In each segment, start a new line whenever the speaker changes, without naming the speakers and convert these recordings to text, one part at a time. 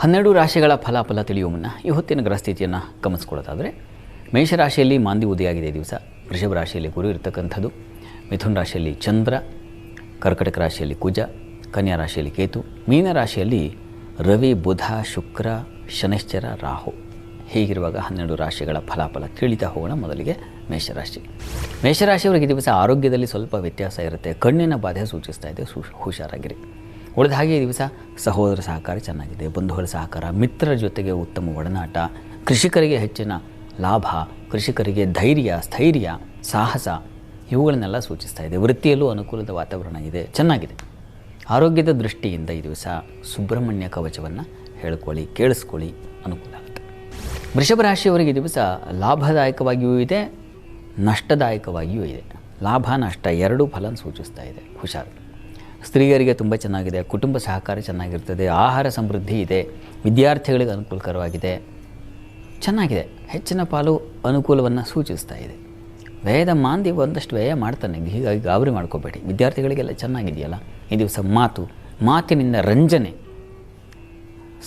ಹನ್ನೆರಡು ರಾಶಿಗಳ ಫಲಾಫಲ ತಿಳಿಯುವ ಮುನ್ನ ಈ ಹೊತ್ತಿನ ಗ್ರಹಸ್ಥಿತಿಯನ್ನು ಗಮನಿಸ್ಕೊಳ್ಳೋದಾದರೆ ಮೇಷರಾಶಿಯಲ್ಲಿ ಮಾಂದಿ ಉದಯಾಗಿದೆ ದಿವಸ. ವೃಷಭ ರಾಶಿಯಲ್ಲಿ ಗುರು ಇರತಕ್ಕಂಥದ್ದು. ಮಿಥುನ ರಾಶಿಯಲ್ಲಿ ಚಂದ್ರ, ಕರ್ಕಟಕ ರಾಶಿಯಲ್ಲಿ ಕುಜ, ಕನ್ಯಾ ರಾಶಿಯಲ್ಲಿ ಕೇತು, ಮೀನ ರಾಶಿಯಲ್ಲಿ ರವಿ, ಬುಧ, ಶುಕ್ರ, ಶನಿಶ್ಚರ, ರಾಹು. ಹೀಗಿರುವಾಗ ಹನ್ನೆರಡು ರಾಶಿಗಳ ಫಲಾಫಲ ತಿಳಿತಾ ಹೋಗೋಣ ಮೊದಲಿಗೆ ಮೇಷರಾಶಿ ಮೇಷರಾಶಿಯವರಿಗೆ ದಿವಸ ಆರೋಗ್ಯದಲ್ಲಿ ಸ್ವಲ್ಪ ವ್ಯತ್ಯಾಸ ಇರುತ್ತೆ. ಕಣ್ಣಿನ ಬಾಧೆ ಸೂಚಿಸ್ತಾ ಇದೆ. ಹುಷಾರಾಗಿರಿ. ಉಳಿದ ಹಾಗೆ ಈ ದಿವಸ ಸಹೋದರ ಸಹಕಾರ ಚೆನ್ನಾಗಿದೆ, ಬಂಧುಗಳ ಸಹಕಾರ ಮಿತ್ರರ ಜೊತೆಗೆ ಉತ್ತಮ ಒಡನಾಟ, ಕೃಷಿಕರಿಗೆ ಹೆಚ್ಚಿನ ಲಾಭ, ಕೃಷಿಕರಿಗೆ ಧೈರ್ಯ, ಸ್ಥೈರ್ಯ, ಸಾಹಸ, ಇವುಗಳನ್ನೆಲ್ಲ ಸೂಚಿಸ್ತಾ ಇದೆ. ವೃತ್ತಿಯಲ್ಲೂ ಅನುಕೂಲದ ವಾತಾವರಣ ಇದೆ. ಚೆನ್ನಾಗಿದೆ. ಆರೋಗ್ಯದ ದೃಷ್ಟಿಯಿಂದ ಈ ದಿವಸ ಸುಬ್ರಹ್ಮಣ್ಯ ಕವಚವನ್ನು ಹೇಳ್ಕೊಳ್ಳಿ, ಕೇಳಿಸ್ಕೊಳ್ಳಿ, ಅನುಕೂಲ ಆಗುತ್ತೆ. ವೃಷಭ ರಾಶಿಯವರಿಗೆ ದಿವಸ ಲಾಭದಾಯಕವಾಗಿಯೂ ಇದೆ, ನಷ್ಟದಾಯಕವಾಗಿಯೂ ಇದೆ. ಲಾಭ, ನಷ್ಟ ಎರಡೂ ಫಲನ ಸೂಚಿಸ್ತಾ ಇದೆ. ಹುಷಾರು. ಸ್ತ್ರೀಯರಿಗೆ ತುಂಬ ಚೆನ್ನಾಗಿದೆ, ಕುಟುಂಬ ಸಹಕಾರ ಚೆನ್ನಾಗಿರ್ತದೆ, ಆಹಾರ ಸಮೃದ್ಧಿ ಇದೆ, ವಿದ್ಯಾರ್ಥಿಗಳಿಗೆ ಅನುಕೂಲಕರವಾಗಿದೆ. ಚೆನ್ನಾಗಿದೆ, ಹೆಚ್ಚಿನ ಪಾಲು ಅನುಕೂಲವನ್ನು ಸೂಚಿಸ್ತಾ ಇದೆ. ವ್ಯಯದ ಮಾಂದಿ ಒಂದಷ್ಟು ವ್ಯಯ ಮಾಡ್ತಾನೆ, ಹೀಗಾಗಿ ಗಾಬರಿ ಮಾಡ್ಕೋಬೇಡಿ. ವಿದ್ಯಾರ್ಥಿಗಳಿಗೆಲ್ಲ ಚೆನ್ನಾಗಿದೆಯಲ್ಲ? ಈ ದಿವಸ ಮಾತು, ಮಾತಿನಿಂದ ರಂಜನೆ.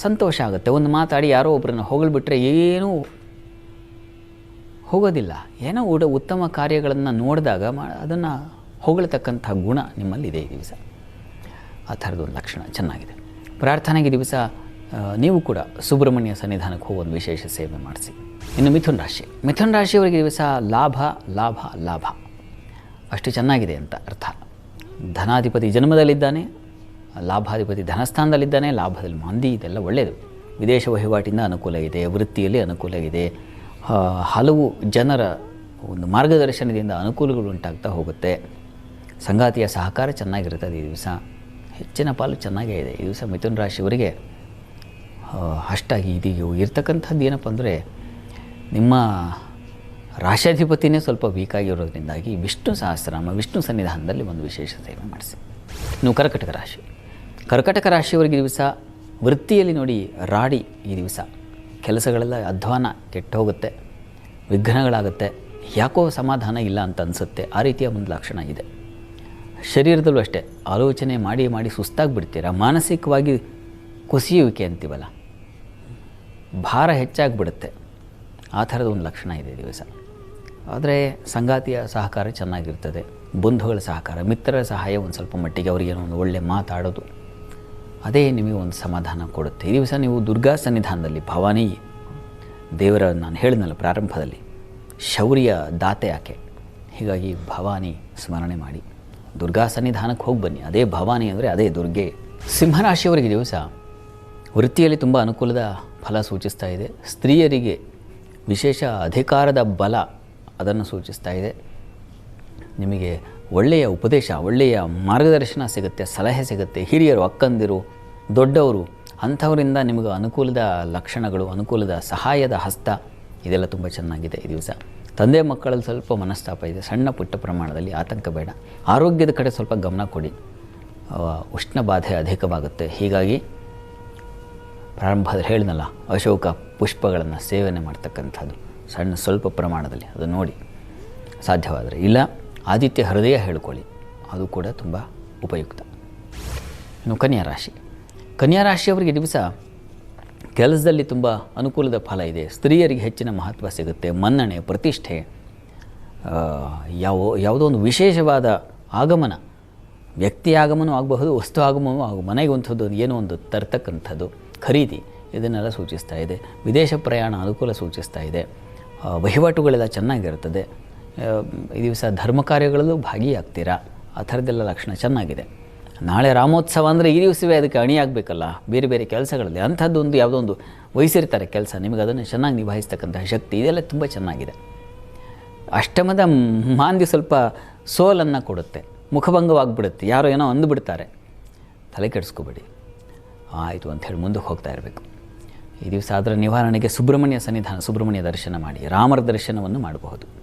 ಸಂತೋಷ ಆಗುತ್ತೆ. ಒಂದು ಮಾತಾಡಿ ಯಾರೋ ಒಬ್ಬರನ್ನ ಹೊಗಳ್ಬಿಟ್ರೆ ಏನೂ ಹೋಗೋದಿಲ್ಲ. ಏನೋ ಉಡ, ಉತ್ತಮ ಕಾರ್ಯಗಳನ್ನು ನೋಡಿದಾಗ ಮಾ, ಅದನ್ನು ಹೊಗಳತಕ್ಕಂಥ ಗುಣ ನಿಮ್ಮಲ್ಲಿದೆ ಈ ದಿವಸ. ಆ ಥರದೊಂದು ಲಕ್ಷಣ ಚೆನ್ನಾಗಿದೆ. ಪ್ರಾರ್ಥನೆಗೆ ದಿವಸ ನೀವು ಕೂಡ ಸುಬ್ರಹ್ಮಣ್ಯ ಸನ್ನಿಧಾನಕ್ಕೆ ಹೋಗಿ ಒಂದು ವಿಶೇಷ ಸೇವೆ ಮಾಡಿಸಿ. ಇನ್ನು ಮಿಥುನ್ ರಾಶಿ. ಮಿಥುನ್ ರಾಶಿಯವರಿಗೆ ದಿವಸ ಲಾಭ ಲಾಭ ಲಾಭ. ಅಷ್ಟು ಚೆನ್ನಾಗಿದೆ ಅಂತ ಅರ್ಥ. ಧನಾಧಿಪತಿ ಜನ್ಮದಲ್ಲಿದ್ದಾನೆ, ಲಾಭಾಧಿಪತಿ ಧನಸ್ಥಾನದಲ್ಲಿದ್ದಾನೆ, ಲಾಭದಲ್ಲಿ ಮಾಂದಿ, ಇದೆಲ್ಲ ಒಳ್ಳೆಯದು ವಿದೇಶ ವಹಿವಾಟಿಂದ ಅನುಕೂಲ ಇದೆ, ವೃತ್ತಿಯಲ್ಲಿ ಅನುಕೂಲ ಇದೆ. ಹಲವು ಜನರ ಒಂದು ಮಾರ್ಗದರ್ಶನದಿಂದ ಅನುಕೂಲಗಳು ಉಂಟಾಗ್ತಾ ಹೋಗುತ್ತೆ. ಸಂಗಾತಿಯ ಸಹಕಾರ ಚೆನ್ನಾಗಿರುತ್ತದೆ ಈ ದಿವಸ. ಹೆಚ್ಚಿನ ಪಾಲು ಚೆನ್ನಾಗೇ ಇದೆ. ಈ ದಿವಸ ಮಿಥುನ ರಾಶಿಯವರಿಗೆ ಅಷ್ಟಾಗಿ ಇದೀಗ ಇರ್ತಕ್ಕಂಥದ್ದು ಏನಪ್ಪ ಅಂದರೆ, ನಿಮ್ಮ ರಾಶಾಧಿಪತಿನೇ ಸ್ವಲ್ಪ ವೀಕಾಗಿರೋದ್ರಿಂದಾಗಿ ವಿಷ್ಣು ಸಹಸ್ರನಾಮ, ವಿಷ್ಣು ಸನ್ನಿಧಾನದಲ್ಲಿ ಒಂದು ವಿಶೇಷ ಸೇವೆ ಮಾಡಿಸಿ. ನೀವು ಕರ್ಕಟಕ ರಾಶಿ. ಕರ್ಕಟಕ ರಾಶಿಯವರಿಗೆ ದಿವಸ ವೃತ್ತಿಯಲ್ಲಿ ನೋಡಿ ರಾಡಿ ಈ ದಿವಸ. ಕೆಲಸಗಳೆಲ್ಲ ಅಧ್ವಾನ ಕೆಟ್ಟು ಹೋಗುತ್ತೆ ವಿಘ್ನಗಳಾಗುತ್ತೆ. ಯಾಕೋ ಸಮಾಧಾನ ಇಲ್ಲ ಅಂತ ಅನಿಸುತ್ತೆ. ಆ ರೀತಿಯ ಒಂದು ಲಕ್ಷಣ ಇದೆ. ಶರೀರದಲ್ಲೂ ಅಷ್ಟೇ, ಆಲೋಚನೆ ಮಾಡಿ ಮಾಡಿ ಸುಸ್ತಾಗಿ ಬಿಡ್ತೀರಾ ಮಾನಸಿಕವಾಗಿ ಕುಸಿಯುವಿಕೆ ಅಂತೀವಲ್ಲ? ಭಾರ ಹೆಚ್ಚಾಗಿಬಿಡುತ್ತೆ. ಆ ಥರದ ಒಂದು ಲಕ್ಷಣ ಇದೆ ದಿವಸ. ಆದರೆ ಸಂಗಾತಿಯ ಸಹಕಾರ ಚೆನ್ನಾಗಿರ್ತದೆ, ಬಂಧುಗಳ ಸಹಕಾರ, ಮಿತ್ರರ ಸಹಾಯ ಒಂದು ಸ್ವಲ್ಪ ಮಟ್ಟಿಗೆ ಅವರಿಗೇನೋ ಒಂದು ಒಳ್ಳೆ ಮಾತಾಡೋದು ಅದೇ ನಿಮಗೆ ಒಂದು ಸಮಾಧಾನ ಕೊಡುತ್ತೆ. ಈ ದಿವಸ ನೀವು ದುರ್ಗಾ ಸನ್ನಿಧಾನದಲ್ಲಿ, ಭವಾನಿ ದೇವರ ನಾನು ಹೇಳಿದ್ನಲ್ಲ ಪ್ರಾರಂಭದಲ್ಲಿ, ಶೌರ್ಯ ದಾತೆ ಆಕೆ. ಹೀಗಾಗಿ ಭವಾನಿ ಸ್ಮರಣೆ ಮಾಡಿ. ದುರ್ಗಾ ಸನ್ನಿಧಾನಕ್ಕೆ ಹೋಗಿ ಬನ್ನಿ. ಅದೇ ಭವಾನಿ ಅಂದರೆ ಅದೇ ದುರ್ಗೆ. ಸಿಂಹರಾಶಿಯವರಿಗೆ ದಿವಸ ವೃತ್ತಿಯಲ್ಲಿ ತುಂಬ ಅನುಕೂಲದ ಫಲ ಸೂಚಿಸ್ತಾ ಇದೆ. ಸ್ತ್ರೀಯರಿಗೆ ವಿಶೇಷ ಅಧಿಕಾರದ ಬಲ ಅದನ್ನು ಸೂಚಿಸ್ತಾ ಇದೆ. ನಿಮಗೆ ಒಳ್ಳೆಯ ಉಪದೇಶ, ಒಳ್ಳೆಯ ಮಾರ್ಗದರ್ಶನ ಸಿಗುತ್ತೆ, ಸಲಹೆ ಸಿಗುತ್ತೆ. ಹಿರಿಯರು, ಅಕ್ಕಂದಿರು, ದೊಡ್ಡವರು, ಅಂಥವರಿಂದ ನಿಮಗೆ ಅನುಕೂಲದ ಲಕ್ಷಣಗಳು, ಅನುಕೂಲದ ಸಹಾಯದ ಹಸ್ತ ಇದೆಲ್ಲ ತುಂಬ ಚೆನ್ನಾಗಿದೆ ಈ ದಿವಸ. ತಂದೆ ಮಕ್ಕಳಲ್ಲಿ ಸ್ವಲ್ಪ ಮನಸ್ತಾಪ ಇದೆ. ಸಣ್ಣ ಪುಟ್ಟ ಪ್ರಮಾಣದಲ್ಲಿ ಆತಂಕ ಬೇಡ. ಆರೋಗ್ಯದ ಕಡೆ ಸ್ವಲ್ಪ ಗಮನ ಕೊಡಿ. ಉಷ್ಣ ಬಾಧೆ ಅಧಿಕವಾಗುತ್ತೆ. ಹೀಗಾಗಿ ಪ್ರಾರಂಭದಲ್ಲಿ ಹೇಳಿದ್ನಲ್ಲ, ಅಶೋಕ ಪುಷ್ಪಗಳನ್ನು ಸೇವನೆ ಮಾಡ್ತಕ್ಕಂಥದ್ದು ಸಣ್ಣ ಸ್ವಲ್ಪ ಪ್ರಮಾಣದಲ್ಲಿ ಅದು ನೋಡಿ ಸಾಧ್ಯವಾದರೆ. ಇಲ್ಲ, ಆದಿತ್ಯ ಹೃದಯ ಹೇಳ್ಕೊಳ್ಳಿ. ಅದು ಕೂಡ ತುಂಬ ಉಪಯುಕ್ತ. ಇನ್ನು ಕನ್ಯಾ ರಾಶಿ. ಕನ್ಯಾ ರಾಶಿಯವರಿಗೆ ದಿವಸ ಕೆಲಸದಲ್ಲಿ ತುಂಬ ಅನುಕೂಲದ ಫಲ ಇದೆ. ಸ್ತ್ರೀಯರಿಗೆ ಹೆಚ್ಚಿನ ಮಹತ್ವ ಸಿಗುತ್ತೆ. ಮನ್ನಣೆ, ಪ್ರತಿಷ್ಠೆ ಯಾವ, ಯಾವುದೋ ಒಂದು ವಿಶೇಷವಾದ ಆಗಮನ, ವ್ಯಕ್ತಿ ಆಗಮನ ಆಗಬಹುದು, ವಸ್ತು ಆಗಮನವೂ ಆಗ ಮನೆಗೆ ಒಂಥದ್ದು ಏನೋ ಒಂದು ತರ್ತಕ್ಕಂಥದ್ದು, ಖರೀದಿ ಇದನ್ನೆಲ್ಲ ಸೂಚಿಸ್ತಾ ಇದೆ. ವಿದೇಶ ಪ್ರಯಾಣ ಅನುಕೂಲ ಸೂಚಿಸ್ತಾ ಇದೆ. ವಹಿವಾಟುಗಳೆಲ್ಲ ಚೆನ್ನಾಗಿರ್ತದೆ ಈ ದಿವಸ ಧರ್ಮ ಕಾರ್ಯಗಳಲ್ಲೂ ಭಾಗಿಯಾಗ್ತೀರಾ? ಆ ಥರದ್ದೆಲ್ಲ ಲಕ್ಷಣ ಚೆನ್ನಾಗಿದೆ. ನಾಳೆ ರಾಮೋತ್ಸವ ಅಂದರೆ ಈ ದಿವಸವೇ ಅದಕ್ಕೆ ಅಣಿಯಾಗಬೇಕಲ್ಲ? ಬೇರೆ ಬೇರೆ ಕೆಲಸಗಳಲ್ಲಿ ಅಂಥದ್ದೊಂದು ಯಾವುದೋ ಒಂದು ವಹಿಸಿರ್ತಾರೆ ಕೆಲಸ. ನಿಮಗೆ ಅದನ್ನು ಚೆನ್ನಾಗಿ ನಿಭಾಯಿಸ್ತಕ್ಕಂಥ ಶಕ್ತಿ ಇದೆಲ್ಲ ತುಂಬ ಚೆನ್ನಾಗಿದೆ. ಅಷ್ಟಮದ ಮಾಂದಿ ಸ್ವಲ್ಪ ಸೋಲನ್ನು ಕೊಡುತ್ತೆ. ಮುಖಭಂಗವಾಗ್ಬಿಡುತ್ತೆ. ಯಾರೋ ಏನೋ ಅಂದುಬಿಡ್ತಾರೆ ತಲೆ ಕೆಡಿಸ್ಕೋಬೇಡಿ. ಆಯಿತು ಅಂಥೇಳಿ ಮುಂದಕ್ಕೆ ಹೋಗ್ತಾ ಇರಬೇಕು. ಈ ದಿವಸ ಅದರ ನಿವಾರಣೆಗೆ ಸುಬ್ರಹ್ಮಣ್ಯ ಸನ್ನಿಧಾನ, ಸುಬ್ರಹ್ಮಣ್ಯ ದರ್ಶನ ಮಾಡಿ, ರಾಮರ ದರ್ಶನವನ್ನು ಮಾಡಬಹುದು.